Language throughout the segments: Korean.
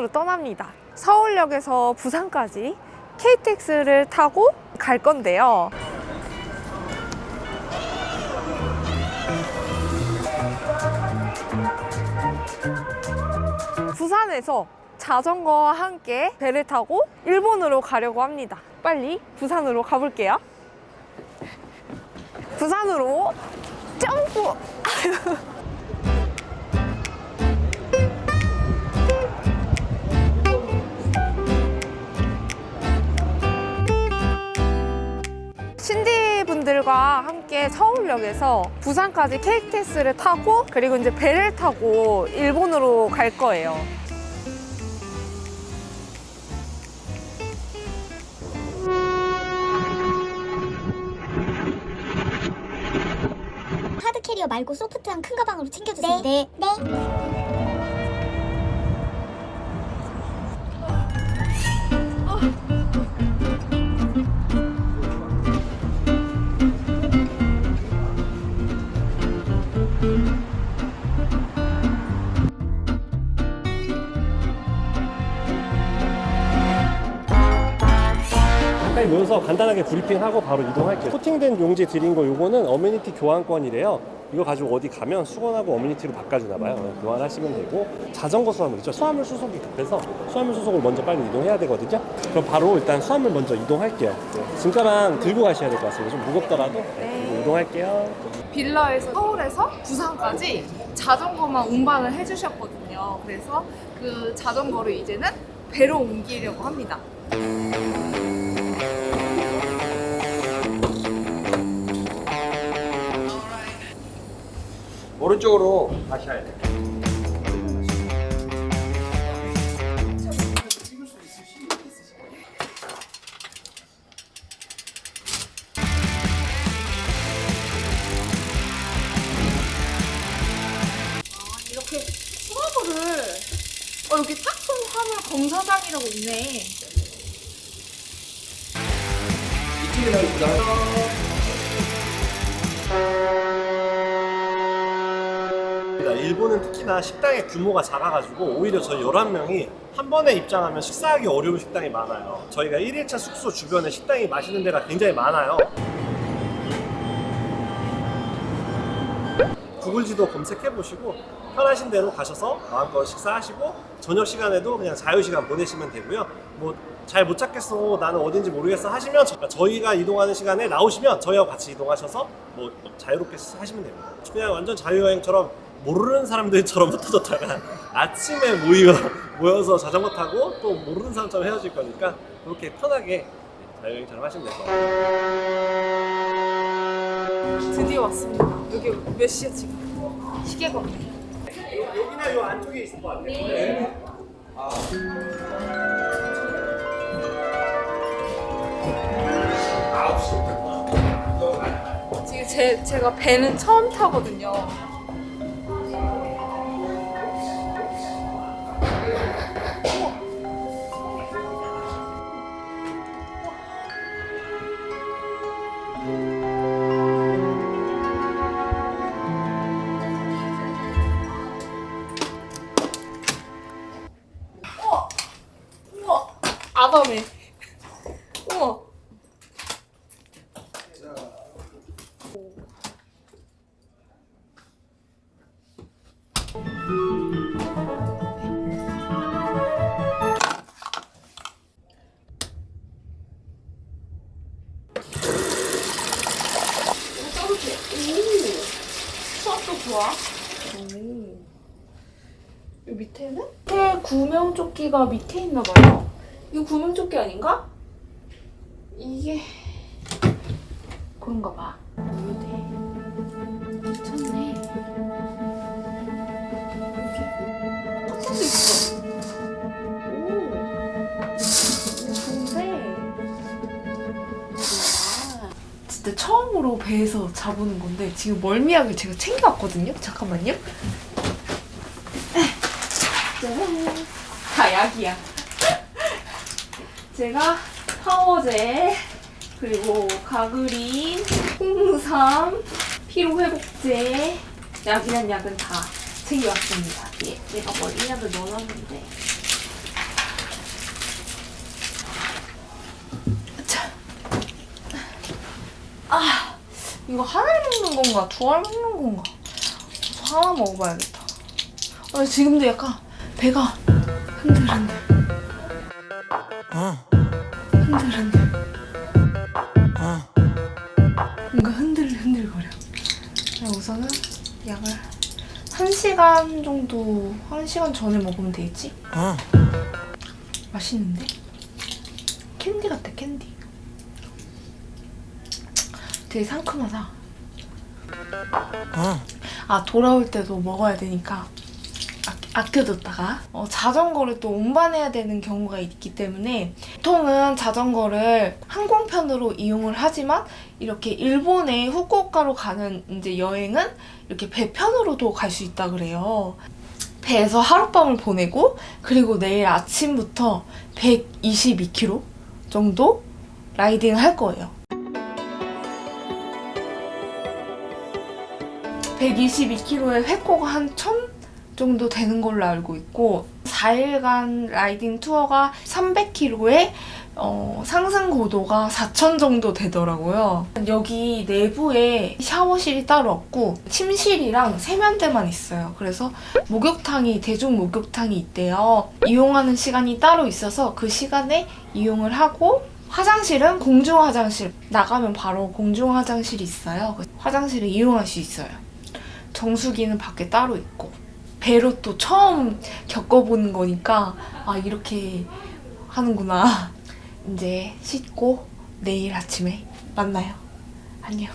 일본으로 떠납니다. 서울역에서 부산까지 KTX를 타고 갈 건데요. 부산에서 자전거와 함께 배를 타고 일본으로 가려고 합니다. 빨리 부산으로 가볼게요. 부산으로 점프! 신디 분들과 함께 서울역에서 부산까지 KTX를 타고 그리고 이제 배를 타고 일본으로 갈 거예요. 하드 캐리어 말고 소프트한 큰 가방으로 챙겨주세요. 네. 네. 모여서 간단하게 브리핑하고 바로 이동할게요. 코팅된 용지 드린 거 요거는 어메니티 교환권이래요. 이거 가지고 어디 가면 수건하고 어메니티로 바꿔주나 봐요. 교환하시면 되고 자전거 수화물 있죠. 수화물 수속이 급해서 수화물 수속을 먼저 빨리 이동해야 되거든요. 그럼 바로 일단 수화물 먼저 이동할게요. 네. 짐가방 들고 가셔야 될 것 같습니다. 좀 무겁더라도 들고 이동할게요. 빌라에서 서울에서 부산까지 자전거만 운반을 해주셨거든요. 그래서 그 자전거를 이제는 배로 옮기려고 합니다. 오른쪽으로 가셔야 돼 일본은 특히나 식당의 규모가 작아가지고 오히려 저희 11명이 한 번에 입장하면 식사하기 어려운 식당이 많아요. 저희가 1일차 숙소 주변에 식당이 맛있는 데가 굉장히 많아요. 구글 지도 검색해 보시고 편하신 대로 가셔서 마음껏 식사하시고 저녁 시간에도 그냥 자유 시간 보내시면 되고요. 뭐 잘 못 찾겠어, 나는 어딘지 모르겠어 하시면 저- 저희가 이동하는 시간에 나오시면 저희하고 같이 이동하셔서 뭐 자유롭게 하시면 됩니다. 그냥 완전 자유여행처럼 모르는 사람들처럼 흩어졌다가 아침에 모여 모여서 자전거 타고 또 모르는 사람처럼 헤어질 거니까 그렇게 편하게 자유여행처럼 하시면 될 것 같아요. 드디어 왔습니다. 여기 몇 시야 지금? 시계가 없네. 여기나 요 안쪽에 있을 것 같아요. 지금 제, 제가 배는 처음 타거든요. 아담해. 우와! 수압도 좋아. 오. 이 밑에는? 밑에 구명조끼가 밑에 있나 봐요. 이거 구명조끼 아닌가? 이게 그런가 봐. 이게 미쳤네. 있어. 오. 진짜 처음으로 배에서 자보는 건데 지금 멀미약을 제가 챙겨왔거든요. 잠깐만요. 짜잔. 다 약이야. 제가 파워제 그리고 가그린, 홍삼, 피로회복제, 약이란 약은 다 챙겨왔습니다. 예, 내가 뭐 머리약을 넣어놨는데. 아, 이거 하나 먹는 건가? 두 알 먹는 건가? 하나 먹어봐야겠다. 아, 지금도 약간 배가 흔들흔들. 어. 흔들흔들. 뭔가 흔들흔들거려. 우선은 약을 한 시간 정도 한 시간 전에 먹으면 되겠지? 맛있는데? 캔디 같아 캔디. 되게 상큼하다. 아 돌아올 때도 먹어야 되니까 아, 아껴뒀다가 어, 자전거를 또 운반해야 되는 경우가 있기 때문에 보통은 자전거를 항공편으로 이용을 하지만 이렇게 일본의 후쿠오카로 가는 이제 여행은 이렇게 배편으로도 갈 수 있다 그래요. 배에서 하룻밤을 보내고 그리고 내일 아침부터 122km 정도 라이딩을 할 거예요. 122km의 회코가 한 1000 정도 되는 걸로 알고 있고 4일간 라이딩 투어가 300km에 어, 상승 고도가 4,000 정도 되더라고요. 여기 내부에 샤워실이 따로 없고 침실이랑 세면대만 있어요. 그래서 목욕탕이 대중 목욕탕이 있대요. 이용하는 시간이 따로 있어서 그 시간에 이용을 하고 화장실은 공중 화장실 나가면 바로 공중 화장실이 있어요. 그 화장실을 이용할 수 있어요. 정수기는 밖에 따로 있고 배로 또 처음 겪어보는 거니까 아 이렇게 하는구나. 이제 씻고 내일 아침에 만나요. 안녕.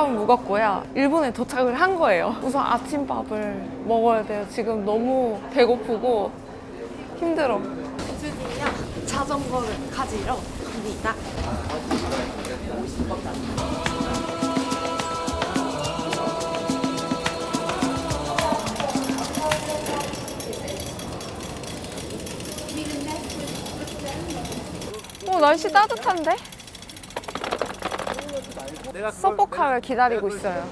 하룻밤을 묵었고요. 일본에 도착을 한 거예요. 우선 아침밥을 먹어야 돼요. 지금 너무 배고프고 힘들어. 준이랑 자전거를 가지러 갑니다. 어, 날씨 따뜻한데? 서포카를 기다리고 있어요.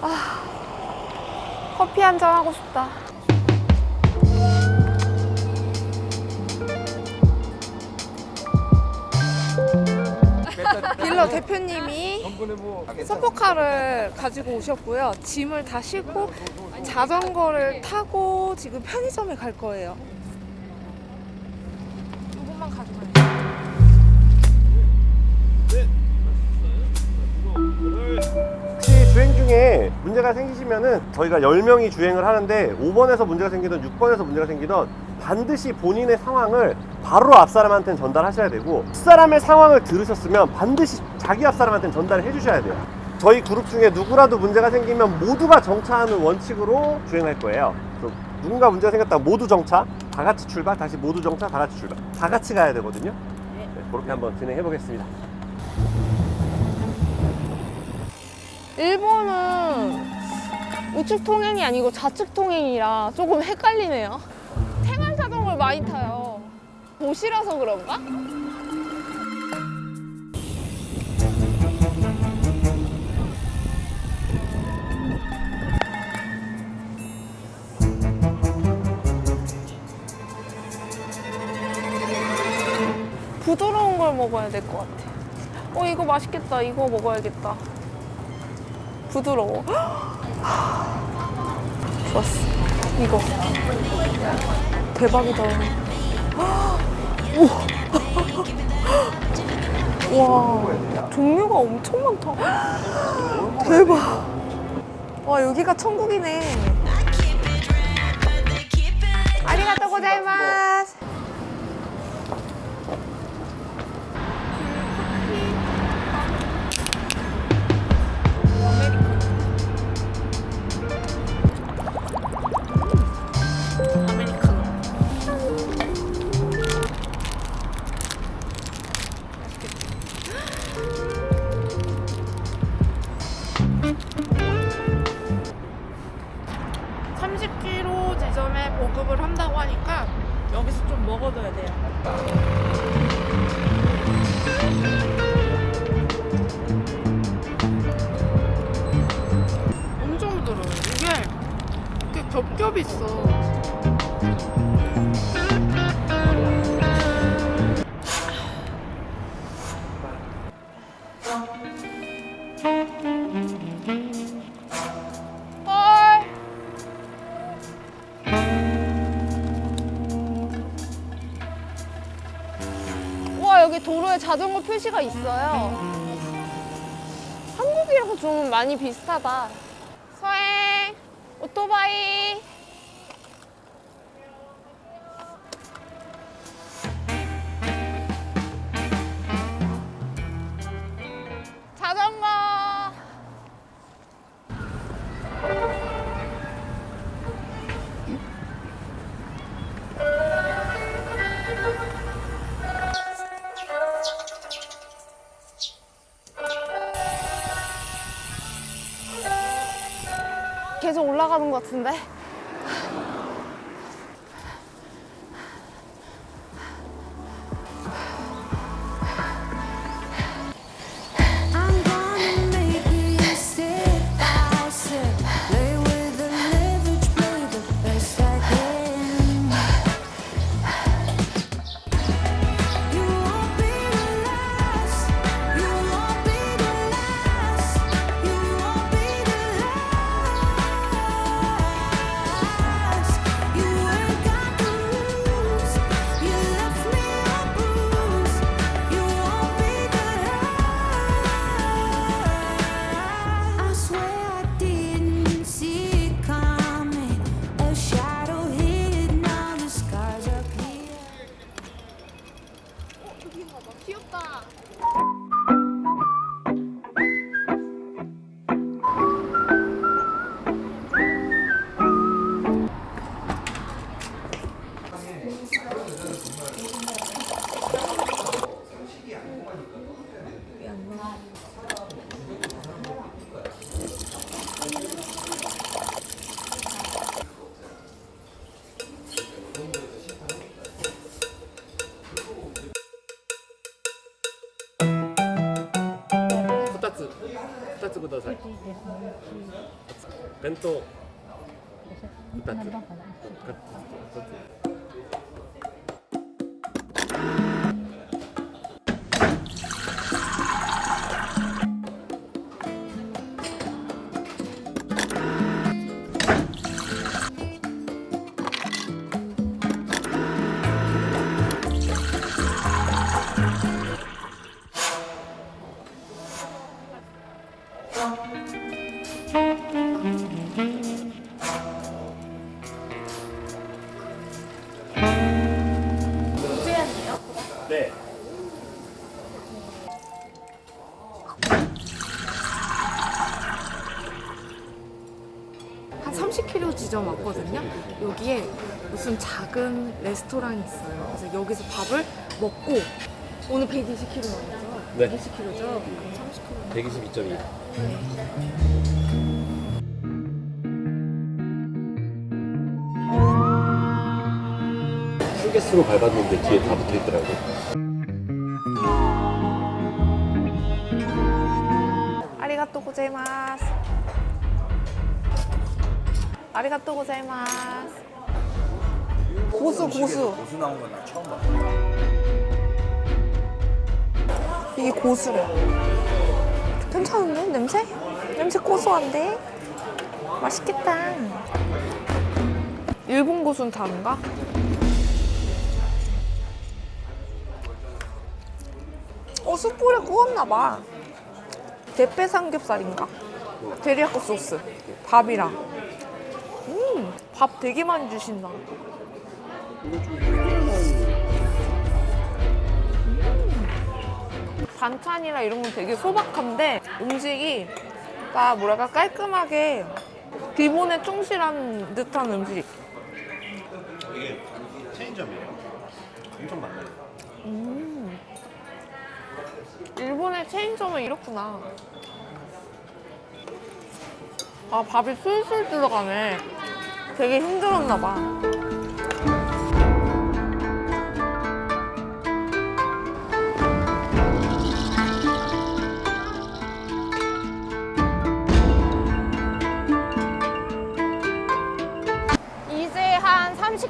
아, 커피 한 잔 하고 싶다. 빌러 대표님이 전번에 뭐 서포카를 가지고 오셨고요. 짐을 다 싣고 자전거를 타고 지금 편의점에 갈 거예요. 주행 중에 문제가 생기시면은 저희가 10명이 주행을 하는데 5번에서 문제가 생기든 6번에서 문제가 생기든 반드시 본인의 상황을 바로 앞 사람한테는 전달하셔야 되고 앞 사람의 상황을 들으셨으면 반드시 자기 앞 사람한테는 전달을 해주셔야 돼요. 저희 그룹 중에 누구라도 문제가 생기면 모두가 정차하는 원칙으로 주행할 거예요. 누군가 문제가 생겼다 모두 정차, 다 같이 출발, 다시 모두 정차, 다 같이 출발. 다 같이 가야 되거든요. 네, 그렇게 한번 진행해 보겠습니다. 일본은 우측 통행이 아니고 좌측 통행이라 조금 헷갈리네요. 생활 자전거를 많이 타요. 도시라서 그런가? 부드러운 걸 먹어야 될 것 같아. 어, 이거 맛있겠다. 이거 먹어야겠다. 부드러워. 좋았어. 이거. 대박이다. 와, 종류가 엄청 많다. 대박. 와, 여기가 천국이네. 아리가또 고자이마스. 언급을 한다고 하니까 여기서 좀 먹어둬야 돼요. 엄청 부드러워. 이게 이렇게 겹겹이 있어. 표시가 있어요. 한국이랑 좀 많이 비슷하다. 올라가는 것 같은데 무슨 작은 레스토랑이 있어요. 그래서 여기서 밥을 먹고 오늘 120km죠? 네. 120km죠? 그럼 30km. 122.2 휴게소로 밟았는데 뒤에 다 붙어 있더라고. 아리가또 고자이마스. 아리가또 고자이마스. 고수 고수. 고수 나온 건 나 처음 봐. 이게 고수래. 괜찮은데 냄새? 냄새 고소한데? 맛있겠다. 일본 고수는 다른가? 어 숯불에 구웠나 봐. 대패 삼겹살인가? 데리야끼 소스, 밥이랑. 음, 밥 되게 많이 주신다. 반찬이나 이런 건 되게 소박한데 음식이 다 뭐랄까 깔끔하게 기본에 충실한 듯한 음식. 이게 체인점이에요. 엄청 많아요. 일본의 체인점은 이렇구나. 아 밥이 술술 들어가네. 되게 힘들었나 봐.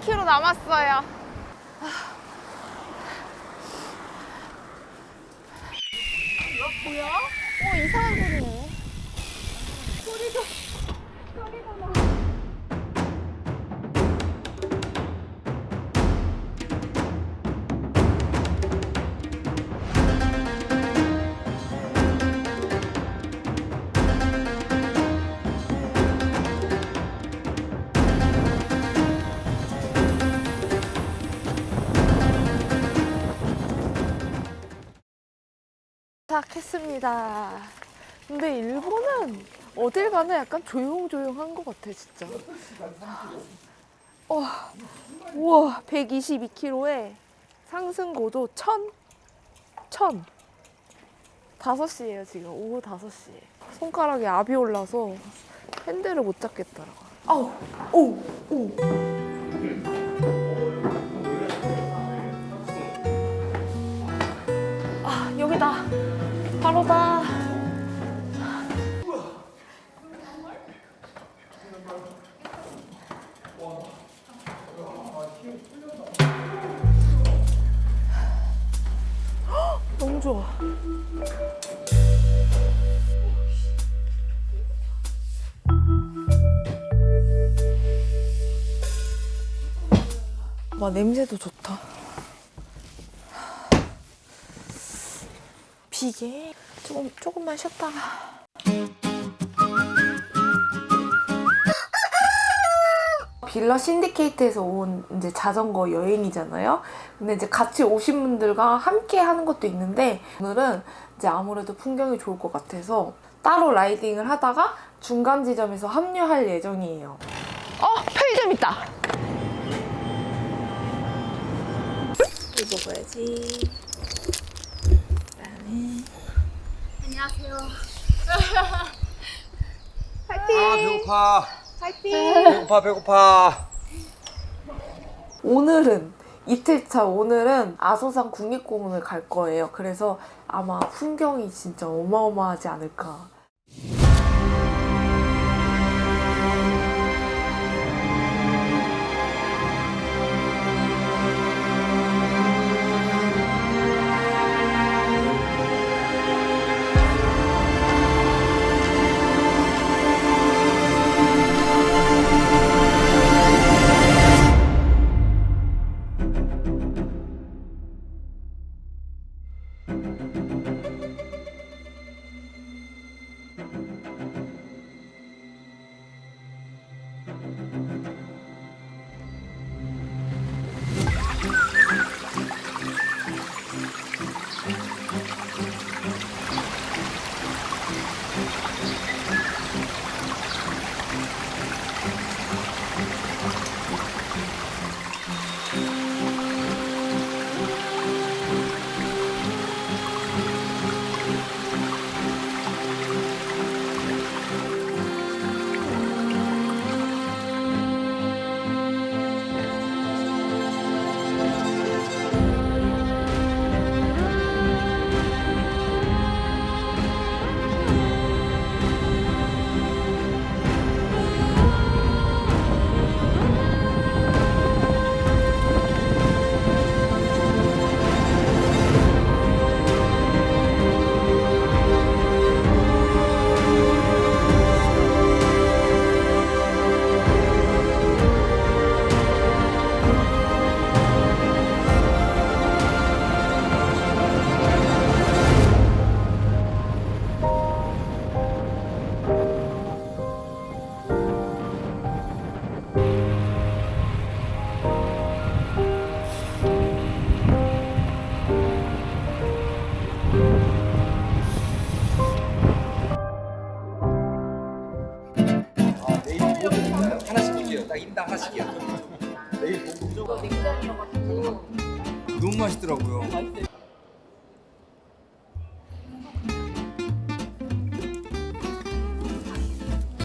30km 남았어요. 도착했습니다. 근데 일본은 어딜 가나 약간 조용조용한 것 같아, 진짜. 어, 우와, 122km에 상승 고도 1000, 1000. 5시예요, 지금. 오후 5시. 손가락에 압이 올라서 핸들을 못 잡겠더라고. 아우, 오, 오. 아, 여기다. 바로다. 헉, 너무 좋아. 와, 냄새도 좋다. 비계 조금만 쉬었다가 빌라 신디케이트에서 온 이제 자전거 여행이잖아요. 근데 이제 같이 오신 분들과 함께 하는 것도 있는데 오늘은 이제 아무래도 풍경이 좋을 것 같아서 따로 라이딩을 하다가 중간 지점에서 합류할 예정이에요. 어, 편의점 있다. 이거 먹어야지. 아 배고파. 배고파 배고파. 오늘은 이틀차 오늘은 아소산 국립공원을 갈 거예요. 그래서 아마 풍경이 진짜 어마어마하지 않을까.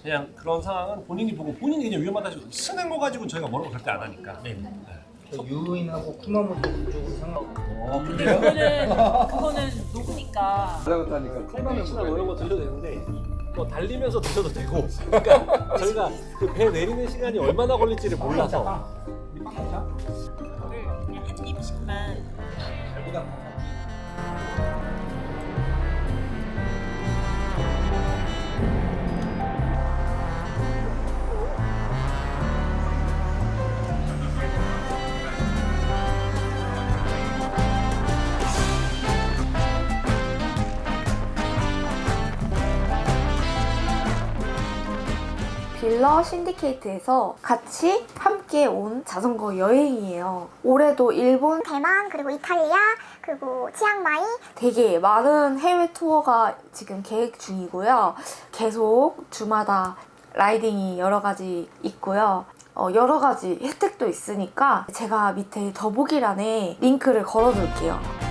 그냥 그런 상황은 본인이 보고 본인이 그냥 위험하다 싶어 쓰는 거 가지고 저희가 뭐라고 절대 안 하니까. 네. 유인하고 쿠마모토 그쪽으로 상관. 어, 근데 그거는 그거는 녹으니까 올라갔다니까. 칼국수나 뭐 이런 거 드셔도 되는데 뭐 달리면서 드셔도 되고 그러니까 저희가 그 배 내리는 시간이 얼마나 걸릴지를 몰라서 이거를 그냥 한 입씩만 잘보다 빌러 신디케이트에서 같이 함께 온 자전거 여행이에요. 올해도 일본 대만 그리고 이탈리아 그리고 치앙마이 되게 많은 해외 투어가 지금 계획 중이고요. 계속 주마다 라이딩이 여러 가지 있고요. 어, 여러 가지 혜택도 있으니까 제가 밑에 더보기란에 링크를 걸어둘게요.